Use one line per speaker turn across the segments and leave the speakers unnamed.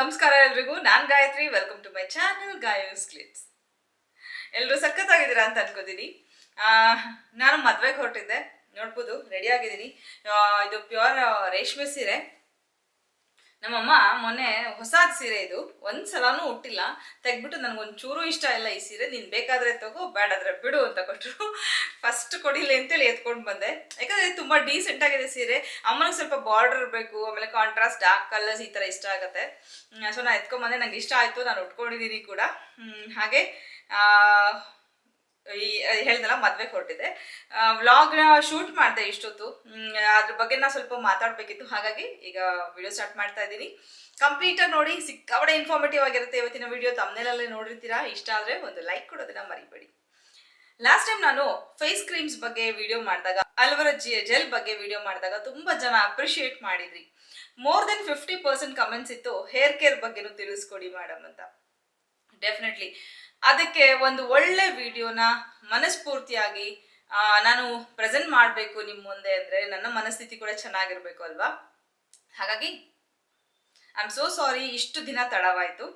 ನಮಸ್ಕಾರ ಎಲ್ರಿಗೂ, ನಾನ್ Gayatri welcome to my channel Gayo's clicks ಎಲ್ಲರೂ ಸಖತ್ತಾಗಿದ್ದೀರಾ ಅಂತ ಅನ್ಕೋತೀನಿ. ನಾನು ಮದ್ವೆಗೆ ಹೊರಟಿದ್ದೆ. ನೋಡ್ಬೋದು ರೆಡಿ ಆಗಿದ್ದೀನಿ. ಇದು ಪ್ಯೂರ್ ರೇಷ್ಮೆ ಸೀರೆ. ನಮ್ಮಮ್ಮ ಮೊನ್ನೆ ಹೊಸಾದ ಸೀರೆ ಇದು. ಒಂದ್ ಸಲಾನು ಹುಟ್ಟಿಲ್ಲ ತೆಗ್ಬಿಟ್ಟು ಚೂರು ಇಷ್ಟ ಇಲ್ಲ ಈ ಸೀರೆ. ನೀನ್ ಬೇಕಾದ್ರೆ ತಗೋ ಬೇಡಾದ್ರೆ ಬಿಡು ಅಂತ ಕೊಟ್ಟರು ಫಸ್ಟ್ ಕೊಡಿಲ್ಲ ಅಂತೇಳಿ ಎತ್ಕೊಂಡು ಬಂದೆ. ಯಾಕಂದ್ರೆ ತುಂಬಾ ಡೀಸೆಂಟ್ ಆಗಿದೆ ಸೀರೆ. ಅಮ್ಮನಿಗೆ ಸ್ವಲ್ಪ ಬಾರ್ಡರ್ ಬೇಕು ಆಮೇಲೆ ಕಾಂಟ್ರಾಸ್ಟ್ ಡಾರ್ಕ್ ಕಲರ್ಸ್ ಈ ತರ ಇಷ್ಟ ಆಗುತ್ತೆ. ಸೊ ನಾನು ಎತ್ಕೊಂಡ್ ಬಂದೆ. ನಂಗೆ ಇಷ್ಟ ಆಯ್ತು. ನಾನು ಉಟ್ಕೊಂಡಿದ್ದೀನಿ ಕೂಡ. ಹಾಗೆ ಆ, ಈ ಹೇಳ್ದಲ್ಲ ಮದ್ವೆಗೆ ಹೊರಟಿದೆ ವ್ಲಾಗ್ ಶೂಟ್ ಮಾಡಿದೆ ಇಷ್ಟೊತ್ತು. ಅದ್ರ ಬಗ್ಗೆ ನಾ ಸ್ವಲ್ಪ ಮಾತಾಡ್ಬೇಕಿತ್ತು. ಹಾಗಾಗಿ ಈಗ ವಿಡಿಯೋ ಸ್ಟಾರ್ಟ್ ಮಾಡ್ತಾ ಇದ್ದೀನಿ. ಕಂಪ್ಲೀಟ್ ಆಗಿ ನೋಡಿ ಸಿಕ್ಕಾವಡೆ ಇನ್ಫಾರ್ಮೇಟಿವ್ ಆಗಿರುತ್ತೆ ಇವತ್ತಿನ ವಿಡಿಯೋ ತಮ್ಮನೇಲಲ್ಲೇ ನೋಡಿರ್ತೀರಾ? ಇಷ್ಟ ಆದ್ರೆ ಒಂದು ಲೈಕ್ ಕೊಡೋದನ್ನ ಮರಿಬೇಡಿ. ಲಾಸ್ಟ್ ಟೈಮ್ ನಾನು ಫೇಸ್ ಕ್ರೀಮ್ಸ್ ಬಗ್ಗೆ ವಿಡಿಯೋ ಮಾಡಿದಾಗ, ಅಲ್ವರ ಜೆಲ್ ಬಗ್ಗೆ ವಿಡಿಯೋ ಮಾಡಿದಾಗ ತುಂಬಾ ಜನ ಅಪ್ರಿಶಿಯೇಟ್ ಮಾಡಿದ್ರಿ. More than fifty percent comments ಇತ್ತು. ಹೇರ್ ಕೇರ್ ಬಗ್ಗೆನೂ ತಿಳಿಸ್ಕೊಡಿ ಮೇಡಮ್ ಅಂತ. ಡೆಫಿನೆಟ್ಲಿ ಅದಕ್ಕೆ ಒಂದು ಒಳ್ಳೆ ವಿಡಿಯೋನ ಮನಸ್ಫೂರ್ತಿಯಾಗಿ ನಾನು ಪ್ರೆಸೆಂಟ್ ಮಾಡಬೇಕು ನಿಮ್ಮ ಮುಂದೆ ಅಂದರೆ ನನ್ನ ಮನಸ್ಥಿತಿ ಕೂಡ ಚೆನ್ನಾಗಿರ್ಬೇಕು ಅಲ್ವಾ? ಹಾಗಾಗಿ ಐ ಆಮ್ ಸೋ ಸಾರಿ ಇಷ್ಟು ದಿನ ತಡವಾಯಿತು.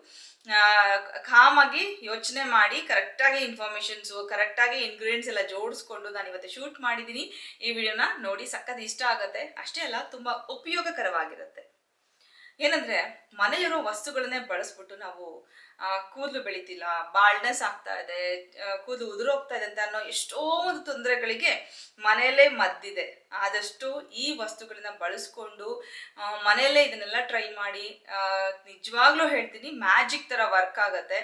ಕಾಮಾಗಿ ಯೋಚನೆ ಮಾಡಿ, ಕರೆಕ್ಟಾಗಿ ಇನ್ಫಾರ್ಮೇಷನ್ಸು ಕರೆಕ್ಟಾಗಿ ಇಂಗ್ರೀಡಿಯೆಂಟ್ಸ್ ಎಲ್ಲ ಜೋಡಿಸ್ಕೊಂಡು ನಾನು ಇವತ್ತು ಶೂಟ್ ಮಾಡಿದ್ದೀನಿ. ಈ ವಿಡಿಯೋನ ನೋಡಿ ಸಖತ್ ಇಷ್ಟ ಆಗುತ್ತೆ. ಅಷ್ಟೇ ಅಲ್ಲ, ತುಂಬ ಉಪಯೋಗಕರವಾಗಿರುತ್ತೆ. ಏನಂದರೆ ಮನೆಯಲ್ಲಿರೋ ವಸ್ತುಗಳನ್ನೇ ಬಳಸ್ಬಿಟ್ಟು ನಾವು ಕೂದಲು ಬೆಳಿತಿಲ್ಲ ಬಾಲ್ಡ್ನೆಸ್ ಆಗ್ತಾ ಇದೆ ಕೂದಲು ಉದುರೋಗ್ತಾ ಇದೆ ಅಂತ ಅನ್ನೋ ಎಷ್ಟೋ ಒಂದು ತೊಂದರೆಗಳಿಗೆ ಮನೆಯಲ್ಲೇ ಮದ್ದಿದೆ. ಆದಷ್ಟು ಈ ವಸ್ತುಗಳನ್ನ ಬಳಸ್ಕೊಂಡು ಮನೆಯಲ್ಲೇ ಇದನ್ನೆಲ್ಲ ಟ್ರೈ ಮಾಡಿ ನಿಜವಾಗ್ಲೂ ಹೇಳ್ತೀನಿ ಮ್ಯಾಜಿಕ್ ತರ ವರ್ಕ್ ಆಗತ್ತೆ.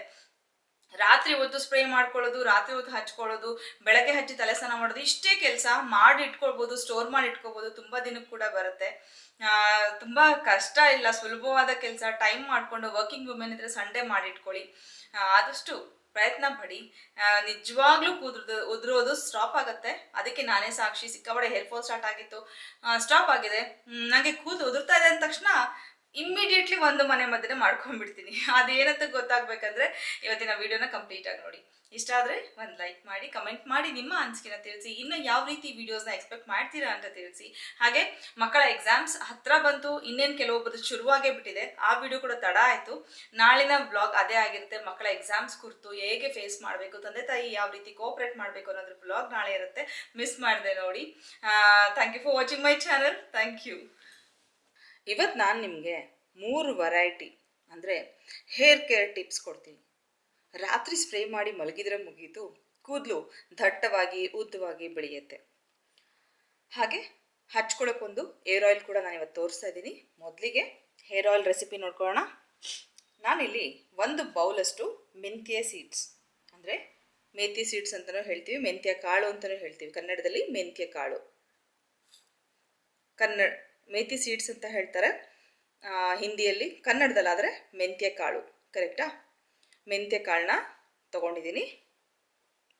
ರಾತ್ರಿ ಹೊತ್ತು ಸ್ಪ್ರೇ ಮಾಡ್ಕೊಳ್ಳೋದು, ರಾತ್ರಿ ಹೊತ್ತು ಹಚ್ಕೊಳ್ಳೋದು, ಬೆಳಗ್ಗೆ ಹಚ್ಚಿ ತಲೆ ಸ್ನಾನ ಮಾಡೋದು, ಇಷ್ಟೇ ಕೆಲಸ ಮಾಡಿ ಇಟ್ಕೊಳ್ಬೋದು ಸ್ಟೋರ್ ಮಾಡಿ ಇಟ್ಕೋಬೋದು ತುಂಬ ದಿನಕ್ಕೆ ಕೂಡ ಬರುತ್ತೆ. ತುಂಬ ಕಷ್ಟ ಇಲ್ಲ, ಸುಲಭವಾದ ಕೆಲಸ. ಟೈಮ್ ಮಾಡಿಕೊಂಡು ವರ್ಕಿಂಗ್ ವುಮೆನ್ ಇದ್ರೆ ಸಂಡೇ ಮಾಡಿ ಇಟ್ಕೊಳ್ಳಿ. ಆದಷ್ಟು ಪ್ರಯತ್ನ ಪಡಿ. ನಿಜವಾಗ್ಲೂ ಕುದ್ರದ, ಉದುರೋದು ಸ್ಟಾಪ್ ಆಗುತ್ತೆ. ಅದಕ್ಕೆ ನಾನೇ ಸಾಕ್ಷಿ. ಸಿಕ್ಕಾಪಡೆ ಹೇರ್ ಫಾಲ್ ಸ್ಟಾರ್ಟ್ ಆಗಿತ್ತು. ಸ್ಟಾಪ್ ಆಗಿದೆ. ನನಗೆ ನಂಗೆ ಕೂದಲು ಉದುರ್ತಾ ಇದೆ ಅಂದ ತಕ್ಷಣ ಇಮ್ಮಿಡಿಯೇಟ್ಲಿ ಒಂದು ಮನೆ ಮಧ್ಯೆ ಮಾಡ್ಕೊಂಡ್ಬಿಡ್ತೀನಿ. ಅದೇನಂತ ಗೊತ್ತಾಗ್ಬೇಕಂದ್ರೆ ಇವತ್ತಿನ ವಿಡಿಯೋನ ಕಂಪ್ಲೀಟ್ ಆಗಿ ನೋಡಿ. ಇಷ್ಟ ಆದರೆ ಒಂದು ಲೈಕ್ ಮಾಡಿ ಕಮೆಂಟ್ ಮಾಡಿ ನಿಮ್ಮ ಅನಿಸಿಕೆನ ತಿಳಿಸಿ. ಇನ್ನು ಯಾವ ರೀತಿ ವಿಡಿಯೋಸ್ನ ಎಕ್ಸ್ಪೆಕ್ಟ್ ಮಾಡ್ತೀರಾ ಅಂತ ತಿಳಿಸಿ. ಹಾಗೆ ಮಕ್ಕಳ ಎಕ್ಸಾಮ್ಸ್ ಹತ್ರ ಬಂತು, ಇನ್ನೇನು ಕೆಲವೊಬ್ಬರು ಶುರುವಾಗೇ ಬಿಟ್ಟಿದೆ. ಆ ವಿಡಿಯೋ ಕೂಡ ತಡ ಆಯಿತು. ನಾಳಿನ ಬ್ಲಾಗ್ ಅದೇ ಆಗಿರುತ್ತೆ. ಮಕ್ಕಳ ಎಕ್ಸಾಮ್ಸ್ ಕುರಿತು, ಹೇಗೆ ಫೇಸ್ ಮಾಡಬೇಕು, ತಂದೆ ತಾಯಿ ಯಾವ ರೀತಿ ಕೋಆಪ್ರೇಟ್ ಮಾಡಬೇಕು ಅನ್ನೋದ್ರ ಬ್ಲಾಗ್ ನಾಳೆ ಇರುತ್ತೆ. ಮಿಸ್ ಮಾಡಿದೆ ನೋಡಿ. Thank you for watching my channel thank you ಇವತ್ತು ನಾನು ನಿಮಗೆ ಮೂರು ವೆರೈಟಿ ಅಂದರೆ ಹೇರ್ ಕೇರ್ ಟಿಪ್ಸ್ ಕೊಡ್ತೀನಿ. ರಾತ್ರಿ ಸ್ಪ್ರೇ ಮಾಡಿ ಮಲಗಿದ್ರೆ ಮುಗೀತು, ಕೂದಲು ದಟ್ಟವಾಗಿ, ಉದ್ದವಾಗಿ ಬೆಳೆಯುತ್ತೆ. ಹಾಗೆ ಹಚ್ಕೊಳ್ಳೋಕ್ಕೊಂದು ಏರ್ ಆಯಿಲ್ ಕೂಡ ನಾನು ಇವತ್ತು ತೋರಿಸ್ತಾ ಇದ್ದೀನಿ. ಮೊದಲಿಗೆ ಹೇರ್ ಆಯಿಲ್ ರೆಸಿಪಿ ನೋಡ್ಕೊಳ್ಳೋಣ. ನಾನಿಲ್ಲಿ ಒಂದು ಬೌಲಷ್ಟು ಮೆಂತ್ಯ ಸೀಡ್ಸ್ ಅಂದರೆ ಮೆಂತ್ಯ ಸೀಡ್ಸ್ ಅಂತಲೂ ಹೇಳ್ತೀವಿ, ಮೆಂತ್ಯ ಕಾಳು ಅಂತಲೂ ಹೇಳ್ತೀವಿ. ಕನ್ನಡದಲ್ಲಿ ಮೆಂತ್ಯ ಕಾಳು. ಕನ್ನಡ ಮೇಥಿ ಸೀಡ್ಸ್ ಅಂತ ಹೇಳ್ತಾರೆ. ಹಿಂದಿಯಲ್ಲಿ ಕನ್ನಡದಲ್ಲಾದರೆ ಮೆಂತ್ಯ ಕಾಳು ಕರೆಕ್ಟಾ ಮೆಂತ್ಯ ಕಾಳನ್ನ ತೊಗೊಂಡಿದ್ದೀನಿ.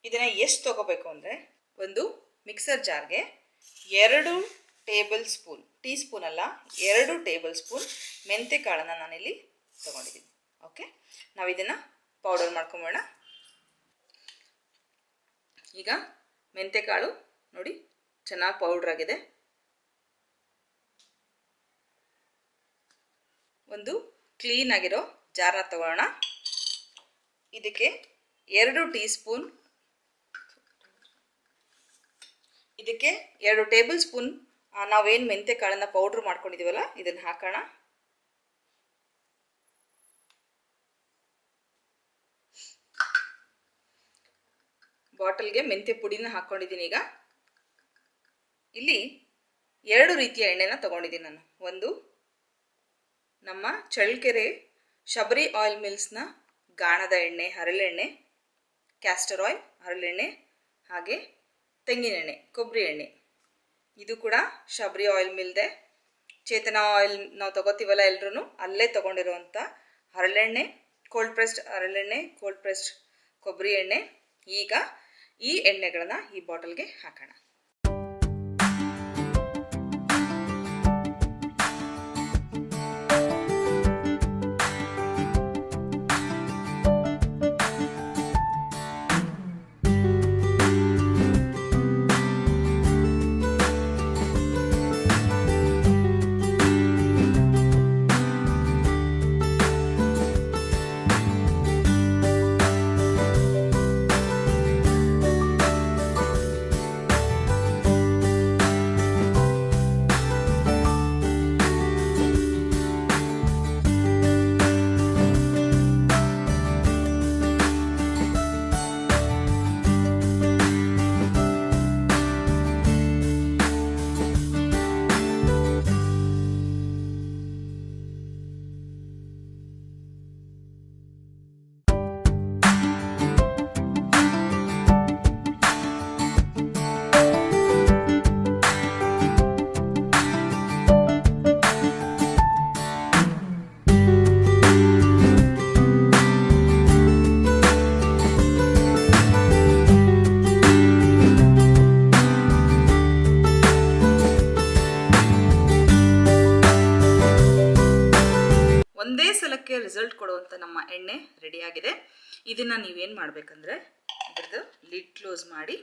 ಇದನ್ನು ಎಷ್ಟು ತೊಗೋಬೇಕು ಅಂದರೆ ಒಂದು ಮಿಕ್ಸರ್ ಜಾರ್ಗೆ ಎರಡು ಟೇಬಲ್ ಸ್ಪೂನ್ ಟೀ ಸ್ಪೂನ್ ಅಲ್ಲ, ಎರಡು ಟೇಬಲ್ ಸ್ಪೂನ್ ಮೆಂತ್ಯ ಕಾಳನ್ನು ನಾನಿಲ್ಲಿ ತೊಗೊಂಡಿದ್ದೀನಿ. ಓಕೆ ನಾವು ಇದನ್ನು ಪೌಡರ್ ಮಾಡ್ಕೊಂಬೋಣ ಈಗ ಮೆಂತ್ಯ ಕಾಳು ನೋಡಿ, ಚೆನ್ನಾಗಿ ಪೌಡ್ರ್ ಆಗಿದೆ. ಒಂದು ಕ್ಲೀನ್ ಆಗಿರೋ ಜಾರನ್ನ ತಗೊಳ್ಳೋಣ ಇದಕ್ಕೆ ಎರಡು ಟೀ ಸ್ಪೂನ್ ಇದಕ್ಕೆ ಎರಡು ಟೇಬಲ್ ಸ್ಪೂನ್ ನಾವೇನು ಮೆಂತ್ಯ ಕಾಳನ್ನು ಪೌಡ್ರ್ ಮಾಡ್ಕೊಂಡಿದ್ದೀವಲ್ಲ ಇದನ್ನು ಹಾಕೋಣ. ಬಾಟಲ್ಗೆ ಮೆಂತ್ಯ ಪುಡಿನ ಹಾಕ್ಕೊಂಡಿದ್ದೀನಿ ಈಗ. ಇಲ್ಲಿ ಎರಡು ರೀತಿಯ ಎಣ್ಣೆನ ತಗೊಂಡಿದ್ದೀನಿ ನಾನು. ಒಂದು ನಮ್ಮ ಚಳ್ಳಕೆರೆ ಶಬರಿ ಆಯಿಲ್ ಮಿಲ್ಸ್ನ ಗಾಣದ ಎಣ್ಣೆ ಹರಳೆಣ್ಣೆ ಕ್ಯಾಸ್ಟರ್ ಆಯಿಲ್ ಹರಳೆಣ್ಣೆ ಹಾಗೆ ತೆಂಗಿನೆಣ್ಣೆ ಕೊಬ್ಬರಿ ಎಣ್ಣೆ. ಇದು ಕೂಡ ಶಬರಿ ಆಯಿಲ್ ಮಿಲ್ದೆ ಚೇತನ ಆಯಿಲ್ ನಾವು ತಗೋತೀವಲ್ಲ ಎಲ್ಲರೂ ಅಲ್ಲೇ ತೊಗೊಂಡಿರುವಂಥ ಹರಳೆಣ್ಣೆ ಕೋಲ್ಡ್ ಪ್ರೆಸ್ಡ್ ಹರಳೆಣ್ಣೆ ಕೋಲ್ಡ್ ಪ್ರೆಸ್ಡ್ ಕೊಬ್ಬರಿ ಎಣ್ಣೆ. ಈಗ ಈ ಎಣ್ಣೆಗಳನ್ನ ಈ ಬಾಟಲ್ಗೆ ಹಾಕೋಣ. ಇದನ್ನು ನೀವೇನು ಮಾಡಬೇಕಂದ್ರೆ ಇದ್ರದ್ದು ಲಿಡ್ ಕ್ಲೋಸ್ ಮಾಡಿ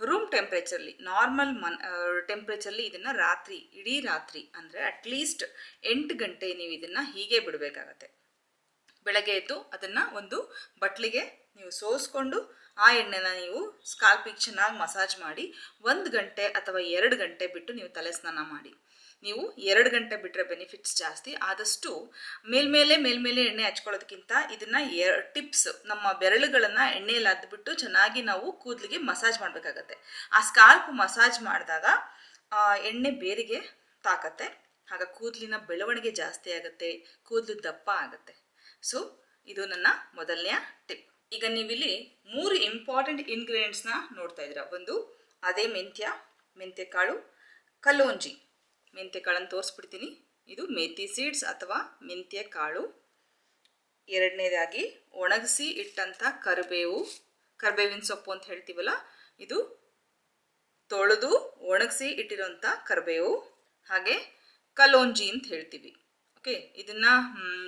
ರೂಮ್ ಟೆಂಪ್ರೇಚರ್ಲಿ ನಾರ್ಮಲ್ ಮನ್ ಟೆಂಪ್ರೇಚರ್ಲಿ ಇದನ್ನು ರಾತ್ರಿ, ಇಡೀ ರಾತ್ರಿ ಅಂದರೆ ಅಟ್ಲೀಸ್ಟ್ ಎಂಟು ಗಂಟೆ ನೀವು ಇದನ್ನು ಹೀಗೆ ಬಿಡಬೇಕಾಗತ್ತೆ. ಬೆಳಗ್ಗೆ ಎದ್ದು ಅದನ್ನು ಒಂದು ಬಟ್ಲಿಗೆ ನೀವು ಸೋಸ್ಕೊಂಡು ಆ ಎಣ್ಣೆನ ನೀವು ಸ್ಕಾಲ್ಪಿಗೆ ಚೆನ್ನಾಗಿ ಮಸಾಜ್ ಮಾಡಿ ಒಂದು ಗಂಟೆ ಅಥವಾ ಎರಡು ಗಂಟೆ ಬಿಟ್ಟು ನೀವು ತಲೆ ಸ್ನಾನ ಮಾಡಿ. ನೀವು ಎರಡು ಗಂಟೆ ಬಿಟ್ಟರೆ ಬೆನಿಫಿಟ್ಸ್ ಜಾಸ್ತಿ. ಆದಷ್ಟು ಮೇಲ್ಮೇಲೆ ಮೇಲ್ಮೇಲೆ ಎಣ್ಣೆ ಹಚ್ಕೊಳ್ಳೋದಕ್ಕಿಂತ ಇದನ್ನು ಎ ಟಿಪ್ಸ್ ನಮ್ಮ ಬೆರಳುಗಳನ್ನು ಎಣ್ಣೆಯಲ್ಲಿ ಅದ್ಬಿಟ್ಟು ಚೆನ್ನಾಗಿ ನಾವು ಕೂದಲಿಗೆ ಮಸಾಜ್ ಮಾಡಬೇಕಾಗತ್ತೆ. ಆ ಸ್ಕಾಲ್ಪ್ ಮಸಾಜ್ ಮಾಡಿದಾಗ ಎಣ್ಣೆ ಬೇರಿಗೆ ತಾಕತ್ತೆ. ಆಗ ಕೂದಲಿನ ಬೆಳವಣಿಗೆ ಜಾಸ್ತಿ ಆಗುತ್ತೆ, ಕೂದಲು ದಪ್ಪ ಆಗುತ್ತೆ. ಸೊ ಇದು ನನ್ನ ಮೊದಲನೆಯ ಟಿಪ್ ಈಗ ನೀವಿಲ್ಲಿ ಮೂರು ಇಂಪಾರ್ಟೆಂಟ್ ಇಂಗ್ರೀಡಿಯೆಂಟ್ಸ್ನ ನೋಡ್ತಾ ಇದ್ದೀರಾ. ಒಂದು ಅದೇ ಮೆಂತ್ಯ ಮೆಂತ್ಯ ಕಾಳು ಕಲೋಂಜಿ ಮೆಂತ್ಯ ಕಾಳನ್ನು ತೋರಿಸ್ಬಿಡ್ತೀನಿ. ಇದು ಮೆಥಿ ಸೀಡ್ಸ್ ಅಥವಾ ಮೆಂತ್ಯ ಕಾಳು. ಎರಡನೇದಾಗಿ ಒಣಗಿಸಿ ಇಟ್ಟಂಥ ಕರಿಬೇವು, ಕರಿಬೇವಿನ ಸೊಪ್ಪು ಅಂತ ಹೇಳ್ತೀವಲ್ಲ, ಇದು ತೊಳೆದು ಒಣಗಿಸಿ ಇಟ್ಟಿರೋಂಥ ಕರಿಬೇವು. ಹಾಗೆ ಕಲೋಂಜಿ ಅಂತ ಹೇಳ್ತೀವಿ. ಓಕೆ ಇದನ್ನ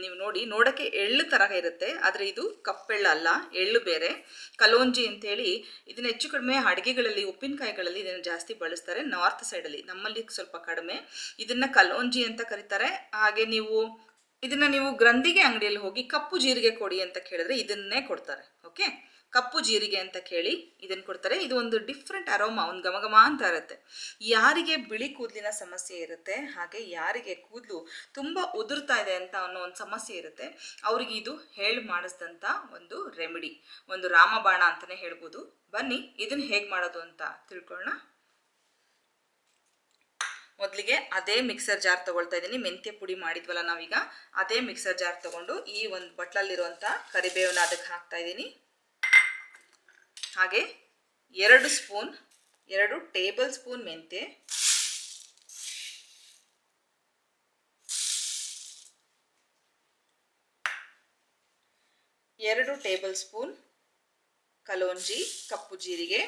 ನೀವು ನೋಡಿ, ನೋಡೋಕ್ಕೆ ಎಳ್ಳು ಥರ ಇರುತ್ತೆ, ಆದರೆ ಇದು ಕಪ್ಪೆಳ್ಳು ಅಲ್ಲ, ಎಳ್ಳು ಬೇರೆ. ಕಲೋಂಜಿ ಅಂತೇಳಿ, ಇದನ್ನ ಹೆಚ್ಚು ಕಡಿಮೆ ಅಡುಗೆಗಳಲ್ಲಿ, ಉಪ್ಪಿನಕಾಯಿಗಳಲ್ಲಿ ಇದನ್ನು ಜಾಸ್ತಿ ಬಳಸ್ತಾರೆ, ನಾರ್ತ್ ಸೈಡಲ್ಲಿ, ನಮ್ಮಲ್ಲಿ ಸ್ವಲ್ಪ ಕಡಿಮೆ. ಇದನ್ನ ಕಲೋಂಜಿ ಅಂತ ಕರೀತಾರೆ. ಹಾಗೆ ನೀವು, ಇದನ್ನ ನೀವು ಗ್ರಂಥಿಗೆ ಅಂಗಡಿಯಲ್ಲಿ ಹೋಗಿ ಕಪ್ಪು ಜೀರಿಗೆ ಕೊಡಿ ಅಂತ ಕೇಳಿದ್ರೆ ಇದನ್ನೇ ಕೊಡ್ತಾರೆ. ಓಕೆ ಕಪ್ಪು ಜೀರಿಗೆ ಅಂತ ಕೇಳಿ ಇದನ್ನು ಕೊಡ್ತಾರೆ. ಇದು ಒಂದು ಡಿಫ್ರೆಂಟ್ ಅರೋಮ ಒಂದು ಗಮಗಮ ಅಂತ ಇರುತ್ತೆ. ಯಾರಿಗೆ ಬಿಳಿ ಕೂದಲಿನ ಸಮಸ್ಯೆ ಇರುತ್ತೆ, ಹಾಗೆ ಯಾರಿಗೆ ಕೂದಲು ತುಂಬ ಉದುರ್ತಾ ಇದೆ ಅಂತ ಅನ್ನೋ ಒಂದು ಸಮಸ್ಯೆ ಇರುತ್ತೆ, ಅವ್ರಿಗೆ ಇದು ಹೇಳಿ ಮಾಡಿಸಿದಂಥ ಒಂದು ರೆಮಿಡಿ ಒಂದು ರಾಮಬಾಣ ಅಂತಲೇ ಹೇಳ್ಬೋದು. ಬನ್ನಿ ಇದನ್ನು ಹೇಗೆ ಮಾಡೋದು ಅಂತ ತಿಳ್ಕೊಳ್ಳೋಣ ಮೊದಲಿಗೆ ಅದೇ ಮಿಕ್ಸರ್ ಜಾರ್ ತಗೊಳ್ತಾ ಇದ್ದೀನಿ. ಮೆಂತ್ಯ ಪುಡಿ ಮಾಡಿದ್ವಲ್ಲ ನಾವೀಗ, ಅದೇ ಮಿಕ್ಸರ್ ಜಾರ್ ತಗೊಂಡು ಈ ಒಂದು ಬಟ್ಲಲ್ಲಿರುವಂಥ ಕರಿಬೇವನ್ನ ಅದಕ್ಕೆ ಹಾಕ್ತಾ ಇದ್ದೀನಿ. ಹಾಗೆ ಎರಡು ಸ್ಪೂನ್ ಎರಡು ಟೇಬಲ್ ಸ್ಪೂನ್ ಮೆಂತೆ ಎರಡು ಟೇಬಲ್ ಸ್ಪೂನ್ ಕಲೋಂಜಿ ಕಪ್ಪು ಜೀರಿಗೆ.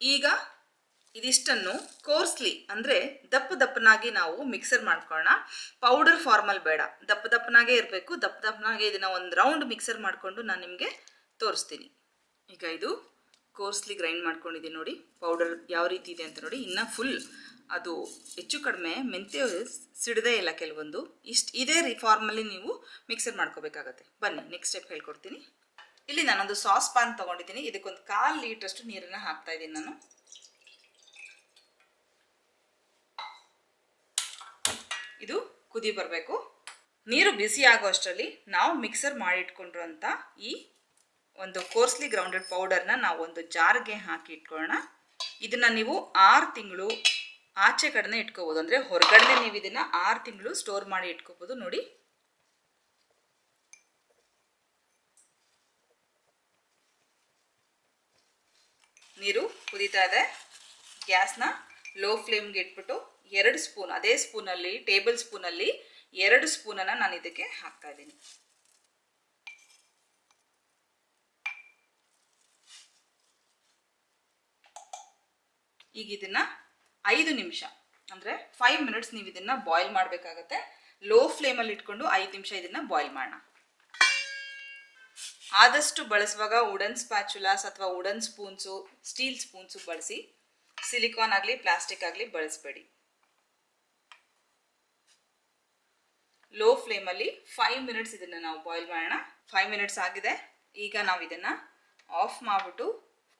ಈಗ ಇದಿಷ್ಟನ್ನು ಕೋರ್ಸ್ಲಿ ಅಂದರೆ ದಪ್ಪ ದಪ್ಪನಾಗಿ ನಾವು ಮಿಕ್ಸರ್ ಮಾಡ್ಕೊಳ್ಳೋಣ ಪೌಡರ್ ಫಾರ್ಮಲ್ ಬೇಡ. ದಪ್ಪ ದಪ್ಪನಾಗೇ ಇರಬೇಕು. ದಪ್ಪ ದಪ್ಪನಾಗೆ ಇದನ್ನು ಒಂದು ರೌಂಡ್ ಮಿಕ್ಸರ್ ಮಾಡಿಕೊಂಡು ನಾನು ನಿಮಗೆ ತೋರಿಸ್ತೀನಿ. ಈಗ ಇದು ಕೋರ್ಸ್ಲಿ ಗ್ರೈಂಡ್ ಮಾಡ್ಕೊಂಡಿದ್ದೀನಿ ನೋಡಿ. ಪೌಡರ್ ಯಾವ ರೀತಿ ಇದೆ ಅಂತ ನೋಡಿ. ಇನ್ನೂ ಫುಲ್ ಅದು ಹೆಚ್ಚು ಕಡಿಮೆ ಮೆಂತ್ಯ ಸಿಡದೇ ಇಲ್ಲ ಕೆಲವೊಂದು. ಇಷ್ಟು ಇದೇ ರೀ ಫಾರ್ಮಲ್ಲಿ ನೀವು ಮಿಕ್ಸರ್ ಮಾಡ್ಕೋಬೇಕಾಗತ್ತೆ. ಬನ್ನಿ ನೆಕ್ಸ್ಟ್ ಸ್ಟೆಪ್ ಹೇಳ್ಕೊಡ್ತೀನಿ. ಇಲ್ಲಿ ನಾನೊಂದು ಸಾಸ್ ಪಾನ್ ತೊಗೊಂಡಿದ್ದೀನಿ. ಇದಕ್ಕೊಂದು ಕಾಲು ಲೀಟ್ರಷ್ಟು ನೀರನ್ನು ಹಾಕ್ತಾ ಇದ್ದೀನಿ ನಾನು. ಇದು ಕುದಿ ಬರಬೇಕು. ನೀರು ಬಿಸಿ ಆಗೋ ಅಷ್ಟರಲ್ಲಿ ನಾವು ಮಿಕ್ಸರ್ ಮಾಡಿಟ್ಕೊಂಡಿರೋಂಥ ಈ ಒಂದು ಕೋರ್ಸ್ಲಿ ಗ್ರೌಂಡೆಡ್ ಪೌಡರ್ನ ನಾವು ಒಂದು ಜಾರ್ಗೆ ಹಾಕಿ ಇಟ್ಕೊಳ್ಳೋಣ. ಇದನ್ನು ನೀವು ಆರು ತಿಂಗಳು ಆಚೆ ಕಡೆನೇ ಇಟ್ಕೋಬೋದು. ಅಂದರೆ ಹೊರಗಡೆ ನೀವು ಇದನ್ನು ಆರು ತಿಂಗಳು ಸ್ಟೋರ್ ಮಾಡಿ ಇಟ್ಕೋಬೋದು ನೋಡಿ. ನೀರು ಕುದೀತಾ ಇದೆ. ಗ್ಯಾಸ್ನ ಲೋ ಫ್ಲೇಮ್ಗೆ ಇಟ್ಬಿಟ್ಟು ಎರಡು ಸ್ಪೂನ್, ಅದೇ ಸ್ಪೂನಲ್ಲಿ, ಟೇಬಲ್ ಸ್ಪೂನಲ್ಲಿ ಎರಡು ಸ್ಪೂನನ್ನು ನಾನು ಇದಕ್ಕೆ ಹಾಕ್ತಾ ಇದ್ದೀನಿ. ಈಗ ಇದನ್ನ ಐದು ನಿಮಿಷ, ಅಂದರೆ ಫೈವ್ ಮಿನಿಟ್ಸ್ ನೀವು ಇದನ್ನ ಬಾಯ್ಲ್ ಮಾಡಬೇಕಾಗತ್ತೆ. ಲೋ ಫ್ಲೇಮಲ್ಲಿ ಇಟ್ಕೊಂಡು ಐದು ನಿಮಿಷ ಇದನ್ನ ಬಾಯ್ಲ್ ಮಾಡೋಣ. ಆದಷ್ಟು ಬಳಸುವಾಗ ವುಡನ್ ಸ್ಪ್ಯಾಚುಲಾಸ್ ಅಥವಾ ವುಡನ್ ಸ್ಪೂನ್ಸು ಸ್ಟೀಲ್ ಸ್ಪೂನ್ಸು ಬಳಸಿ ಸಿಲಿಕಾನ್ ಆಗಲಿ ಪ್ಲಾಸ್ಟಿಕ್ ಆಗಲಿ ಬಳಸಬೇಡಿ. ಲೋ ಫ್ಲೇಮಲ್ಲಿ ಫೈವ್ ಮಿನಿಟ್ಸ್ ಇದನ್ನು ನಾವು ಬಾಯ್ಲ್ ಮಾಡೋಣ. ಫೈವ್ ಮಿನಿಟ್ಸ್ ಆಗಿದೆ. ಈಗ ನಾವು ಇದನ್ನು ಆಫ್ ಮಾಡಿಬಿಟ್ಟು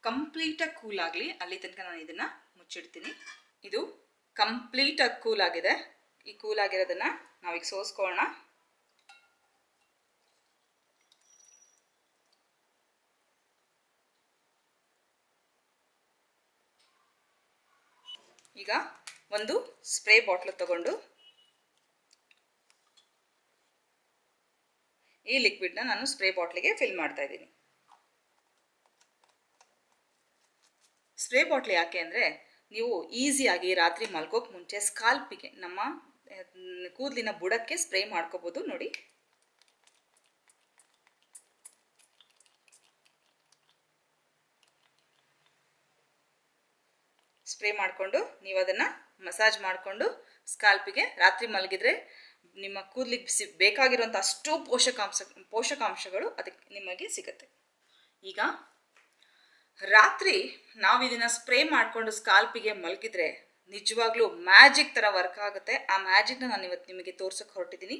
ಕಂಪ್ಲೀಟಾಗಿ ಕೂಲ್ ಆಗಲಿ, ಅಲ್ಲಿ ತನಕ ನಾನು ಇದನ್ನು ಮುಚ್ಚಿಡ್ತೀನಿ. ಇದು ಕಂಪ್ಲೀಟಾಗಿ ಕೂಲ್ ಆಗಿದೆ. ಈ ಕೂಲ್ ಆಗಿರೋದನ್ನು ನಾವೀಗ ಸೋಸ್ಕೊಳ್ಳೋಣ. ಈಗ ಒಂದು ಸ್ಪ್ರೇ ಬಾಟ್ಲು ತಗೊಂಡು ಈ ಲಿಕ್ವಿಡ್ನ ನಾನು ಸ್ಪ್ರೇ ಬಾಟ್ಲಿಗೆ ಫಿಲ್ ಮಾಡ್ತಾ ಇದ್ದೀನಿ. ಸ್ಪ್ರೇ ಬಾಟ್ಲಿ ಯಾಕೆ ಅಂದರೆ, ನೀವು ಈಸಿಯಾಗಿ ರಾತ್ರಿ ಮಲ್ಕೋಕ್ಕೆ ಮುಂಚೆ ಸ್ಕಾಲ್ಪಿಗೆ ನಮ್ಮ ಕೂದಲಿನ ಬುಡಕ್ಕೆ ಸ್ಪ್ರೇ ಮಾಡ್ಕೋಬೋದು ನೋಡಿ. ಸ್ಪ್ರೇ ಮಾಡಿಕೊಂಡು, ನೀವು ಅದನ್ನು ಮಸಾಜ್ ಮಾಡಿಕೊಂಡು ಸ್ಕಾಲ್ಪಿಗೆ ರಾತ್ರಿ ಮಲಗಿದ್ರೆ ನಿಮ್ಮ ಕೂದಲಿಗೆ ಸಿ ಬೇಕಾಗಿರುವಂಥ ಅಷ್ಟು ಪೋಷಕಾಂಶ, ಪೋಷಕಾಂಶಗಳು ಅದಕ್ಕೆ ನಿಮಗೆ ಸಿಗುತ್ತೆ. ಈಗ ರಾತ್ರಿ ನಾವು ಇದನ್ನು ಸ್ಪ್ರೇ ಮಾಡಿಕೊಂಡು ಸ್ಕಾಲ್ಪಿಗೆ ಮಲಗಿದ್ರೆ ನಿಜವಾಗ್ಲೂ ಮ್ಯಾಜಿಕ್ ಥರ ವರ್ಕ್ ಆಗುತ್ತೆ. ಆ ಮ್ಯಾಜಿಕ್ನ ನಾನು ಇವತ್ತು ನಿಮಗೆ ತೋರ್ಸೋಕೆ ಹೊರಟಿದ್ದೀನಿ.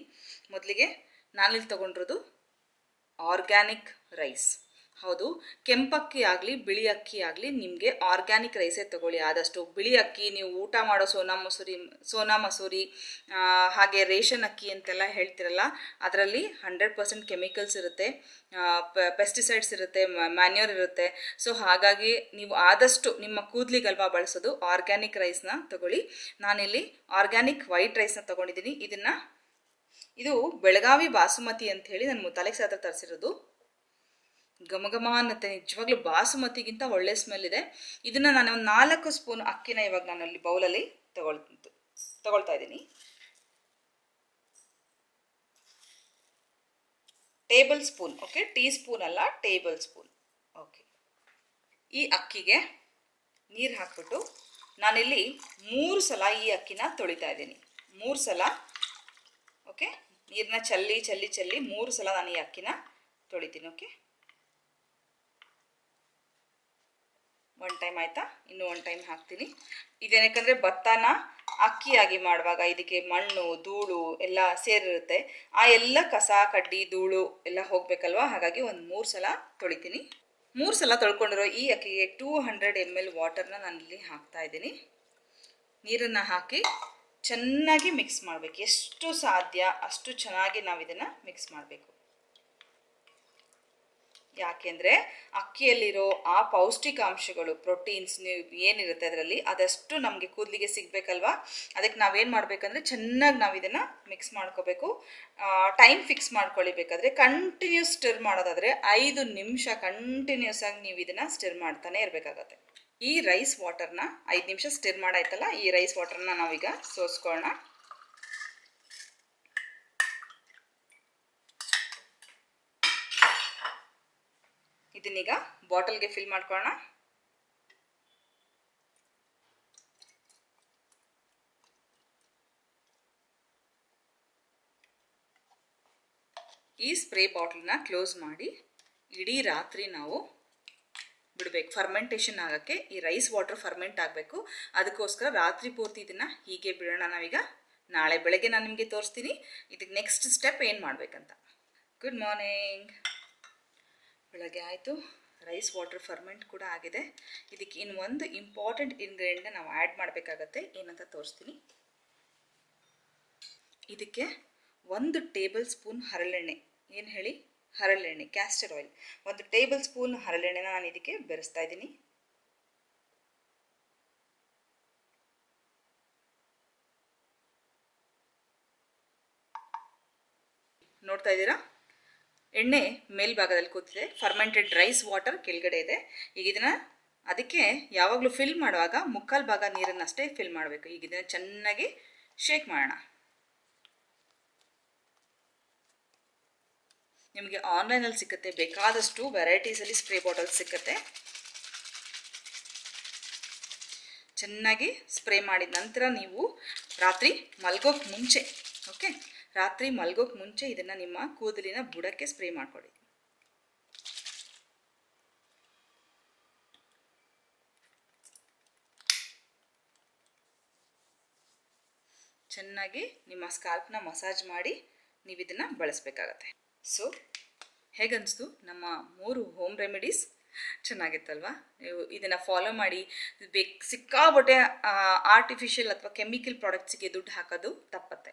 ಮೊದಲಿಗೆ ನಾನಿಲ್ಲಿ ತೊಗೊಂಡಿರೋದು ಆರ್ಗ್ಯಾನಿಕ್ ರೈಸ್. ಹೌದು. ಕೆಂಪಕ್ಕಿ ಆಗಲಿ, ಬಿಳಿ ಅಕ್ಕಿ ಆಗಲಿ ನಿಮಗೆ ಆರ್ಗ್ಯಾನಿಕ್ ರೈಸೇ ತಗೊಳ್ಳಿ. ಆದಷ್ಟು ಬಿಳಿ ಅಕ್ಕಿ ನೀವು ಊಟ ಮಾಡೋ ಸೋನಾ ಮಸೂರಿ ಸೋನಾ ಮಸೂರಿ ಹಾಗೆ ರೇಷನ್ ಅಕ್ಕಿ ಅಂತೆಲ್ಲ ಹೇಳ್ತಿರಲ್ಲ, ಅದರಲ್ಲಿ ಹಂಡ್ರೆಡ್ ಪರ್ಸೆಂಟ್ ಕೆಮಿಕಲ್ಸ್ ಇರುತ್ತೆ. ಪೆಸ್ಟಿಸೈಡ್ಸ್ ಇರುತ್ತೆ ಮ್ಯಾನ್ಯೂರ್ ಇರುತ್ತೆ. ಸೊ ಹಾಗಾಗಿ ನೀವು ಆದಷ್ಟು ನಿಮ್ಮ ಕೂದಲಿಗಲ್ವಾ ಬಳಸೋದು ಆರ್ಗ್ಯಾನಿಕ್ ರೈಸ್ನ ತಗೊಳ್ಳಿ. ನಾನಿಲ್ಲಿ ಆರ್ಗ್ಯಾನಿಕ್ ವೈಟ್ ರೈಸ್ನ ತಗೊಂಡಿದ್ದೀನಿ. ಇದನ್ನು, ಇದು ಬೆಳಗಾವಿ ಬಾಸುಮತಿ ಅಂತ ಹೇಳಿ ನನ್ನ ತಲೆಗೆ ಹತ್ರ ತರಿಸಿರೋದು. ಘಮಘಮ ಅನ್ನತ್ತೆ ನಿಜವಾಗ್ಲೂ ಬಾಸುಮತಿಗಿಂತ ಒಳ್ಳೆ ಸ್ಮೆಲ್ ಇದೆ. ಇದನ್ನ ನಾನು ಒಂದು ನಾಲ್ಕು ಸ್ಪೂನ್ ಅಕ್ಕಿನ ಇವಾಗ ನಾನು ಅಲ್ಲಿ ಬೌಲಲ್ಲಿ ತಗೊಳ್, ತಗೊಳ್ತಾ ಇದ್ದೀನಿ. Tablespoon okay teaspoon ಅಲ್ಲ ಟೇಬಲ್ ಸ್ಪೂನ್ ಓಕೆ ಈ ಅಕ್ಕಿಗೆ ನೀರು ಹಾಕ್ಬಿಟ್ಟು ನಾನಿಲ್ಲಿ ಮೂರು ಸಲ ಈ ಅಕ್ಕಿನ ತೊಳಿತಾ ಇದ್ದೀನಿ. ಮೂರು ಸಲ ಓಕೆ ನೀರನ್ನ ಚಲ್ಲಿ ಚಲ್ಲಿ ಚಲ್ಲಿ ಮೂರು ಸಲ ನಾನು ಈ ಅಕ್ಕಿನ ತೊಳಿತೀನಿ ಓಕೆ ಒನ್ ಟೈಮ್ ಆಯಿತಾ? ಇನ್ನು ಒನ್ ಟೈಮ್ ಹಾಕ್ತೀನಿ. ಇದೇನಕ್ಕಂದರೆ ಭತ್ತನ ಅಕ್ಕಿಯಾಗಿ ಮಾಡುವಾಗ ಇದಕ್ಕೆ ಮಣ್ಣು, ಧೂಳು ಎಲ್ಲ ಸೇರಿರುತ್ತೆ. ಆ ಎಲ್ಲ ಕಸ, ಕಡ್ಡಿ, ಧೂಳು ಎಲ್ಲ ಹೋಗಬೇಕಲ್ವಾ? ಹಾಗಾಗಿ ಒಂದು ಮೂರು ಸಲ ತೊಳಿತೀನಿ. ಮೂರು ಸಲ ತೊಳ್ಕೊಂಡಿರೋ ಈ ಅಕ್ಕಿಗೆ ಟೂ ಹಂಡ್ರೆಡ್ ಎಂ ಎಲ್ ವಾಟರ್ನ ನಾನು ಇಲ್ಲಿ ಹಾಕ್ತಾ ಇದ್ದೀನಿ. ನೀರನ್ನು ಹಾಕಿ ಚೆನ್ನಾಗಿ ಮಿಕ್ಸ್ ಮಾಡಬೇಕು. ಎಷ್ಟು ಸಾಧ್ಯ ಅಷ್ಟು ಚೆನ್ನಾಗಿ ನಾವು ಇದನ್ನು ಮಿಕ್ಸ್ ಮಾಡಬೇಕು. ಯಾಕೆಂದರೆ ಅಕ್ಕಿಯಲ್ಲಿರೋ ಆ ಪೌಷ್ಟಿಕಾಂಶಗಳು ಪ್ರೋಟೀನ್ಸ್ ನೀವು ಏನಿರುತ್ತೆ ಅದರಲ್ಲಿ, ಅದಷ್ಟು ನಮಗೆ ಕೂದಲಿಗೆ ಸಿಗಬೇಕಲ್ವಾ? ಅದಕ್ಕೆ ನಾವೇನು ಮಾಡಬೇಕಂದ್ರೆ ಚೆನ್ನಾಗಿ ನಾವು ಇದನ್ನು ಮಿಕ್ಸ್ ಮಾಡ್ಕೋಬೇಕು. ಟೈಮ್ ಫಿಕ್ಸ್ ಮಾಡ್ಕೊಳ್ಳಿ ಬೇಕಾದರೆ ಕಂಟಿನ್ಯೂಸ್ ಸ್ಟಿರ್ ಮಾಡೋದಾದರೆ ಐದು ನಿಮಿಷ ಕಂಟಿನ್ಯೂಸ್ ಆಗಿ ನೀವು ಇದನ್ನು ಸ್ಟಿರ್ ಮಾಡ್ತಾನೆ ಇರಬೇಕಾಗತ್ತೆ. ಈ ರೈಸ್ ವಾಟರ್ನ ಐದು ನಿಮಿಷ ಸ್ಟಿರ್ ಮಾಡಾಯ್ತಲ್ಲ, ಈ ರೈಸ್ ವಾಟರ್ನ ನಾವೀಗ ಸೋಸ್ಕೊಳ್ಳೋಣ ಇದನ್ನೀಗ ಬಾಟಲ್ಗೆ ಫಿಲ್ ಮಾಡ್ಕೊಳ್ಳೋಣ. ಈ ಸ್ಪ್ರೇ ಬಾಟಲ್ನ ಕ್ಲೋಸ್ ಮಾಡಿ ಇಡೀ ರಾತ್ರಿ ನಾವು ಬಿಡಬೇಕು. ಫರ್ಮೆಂಟೇಷನ್ ಆಗೋಕ್ಕೆ ಈ ರೈಸ್ ವಾಟರ್ ಫರ್ಮೆಂಟ್ ಆಗಬೇಕು. ಅದಕ್ಕೋಸ್ಕರ ರಾತ್ರಿ ಪೂರ್ತಿ ಇದನ್ನು ಹೀಗೆ ಬಿಡೋಣ. ನಾವೀಗ ನಾಳೆ ಬೆಳಗ್ಗೆ ನಾನು ನಿಮಗೆ ತೋರಿಸ್ತೀನಿ. ಇದಕ್ಕೆ ನೆಕ್ಸ್ಟ್ ಸ್ಟೆಪ್ ಏನು ಮಾಡಬೇಕಂತ. ಗುಡ್ ಮಾರ್ನಿಂಗ್ ಬೆಳಗ್ಗೆ ಆಯಿತು. ರೈಸ್ ವಾಟರ್ ಫರ್ಮೆಂಟ್ ಕೂಡ ಆಗಿದೆ. ಇದಕ್ಕೆ ಇನ್ನು ಒಂದು ಇಂಪಾರ್ಟೆಂಟ್ ಇಂಗ್ರೀಡಿಯೆಂಟ್ನ ನಾವು ಆ್ಯಡ್ ಮಾಡಬೇಕಾಗತ್ತೆ. ಏನಂತ ತೋರಿಸ್ತೀನಿ. ಇದಕ್ಕೆ ಒಂದು ಟೇಬಲ್ ಸ್ಪೂನ್ ಹರಳೆಣ್ಣೆ. ಏನು ಹೇಳಿ? ಹರಳೆಣ್ಣೆ ಕ್ಯಾಸ್ಟರ್ ಆಯಿಲ್ ಒಂದು ಟೇಬಲ್ ಸ್ಪೂನ್ ಹರಳೆಣ್ಣೆನ ನಾನು ಇದಕ್ಕೆ ಬೆರೆಸ್ತಾ ಇದ್ದೀನಿ. ನೋಡ್ತಾ ಇದ್ದೀರಾ? ಎಣ್ಣೆ ಮೇಲ್ಭಾಗದಲ್ಲಿ ಕೂತಿದೆ ಫರ್ಮೆಂಟೆಡ್ ರೈಸ್ ವಾಟರ್ ಕೆಳಗಡೆ ಇದೆ. ಈಗ ಇದನ್ನು ಅದಕ್ಕೆ ಯಾವಾಗಲೂ ಫಿಲ್ ಮಾಡುವಾಗ ಮುಕ್ಕಾಲು ಭಾಗ ನೀರನ್ನಷ್ಟೇ ಫಿಲ್ ಮಾಡಬೇಕು. ಈಗ ಇದನ್ನು ಚೆನ್ನಾಗಿ ಶೇಕ್ ಮಾಡೋಣ. ನಿಮಗೆ ಆನ್ಲೈನಲ್ಲಿ ಸಿಗುತ್ತೆ ಬೇಕಾದಷ್ಟು ವೆರೈಟೀಸಲ್ಲಿ ಸ್ಪ್ರೇ ಬಾಟಲ್ ಸಿಕ್ಕತ್ತೆ. ಚೆನ್ನಾಗಿ ಸ್ಪ್ರೇ ಮಾಡಿದ ನಂತರ ನೀವು ರಾತ್ರಿ ಮಲ್ಗೋಕ್ಕೆ ಮುಂಚೆ ಓಕೆ ರಾತ್ರಿ ಮಲ್ಗೋಕ್ಕೆ ಮುಂಚೆ ಇದನ್ನು ನಿಮ್ಮ ಕೂದಲಿನ ಬುಡಕ್ಕೆ ಸ್ಪ್ರೇ ಮಾಡಿಕೊಡಿ ಚೆನ್ನಾಗಿ ನಿಮ್ಮ ಸ್ಕಾಲ್ಪ್ನ ಮಸಾಜ್ ಮಾಡಿ ನೀವು ಇದನ್ನು ಬಳಸಬೇಕಾಗತ್ತೆ. ಸೊ ಹೇಗನ್ನಿಸ್ತು ನಮ್ಮ ಮೂರು ಹೋಮ್ ರೆಮಿಡೀಸ್ ಚೆನ್ನಾಗಿತ್ತಲ್ವಾ? ನೀವು ಇದನ್ನು ಫಾಲೋ ಮಾಡಿ, ಬೇಕು ಸಿಕ್ಕಾಬಟ್ಟೆ ಆರ್ಟಿಫಿಷಿಯಲ್ ಅಥವಾ ಕೆಮಿಕಲ್ ಪ್ರಾಡಕ್ಟ್ಸಿಗೆ ದುಡ್ಡು ಹಾಕೋದು ತಪ್ಪತ್ತೆ.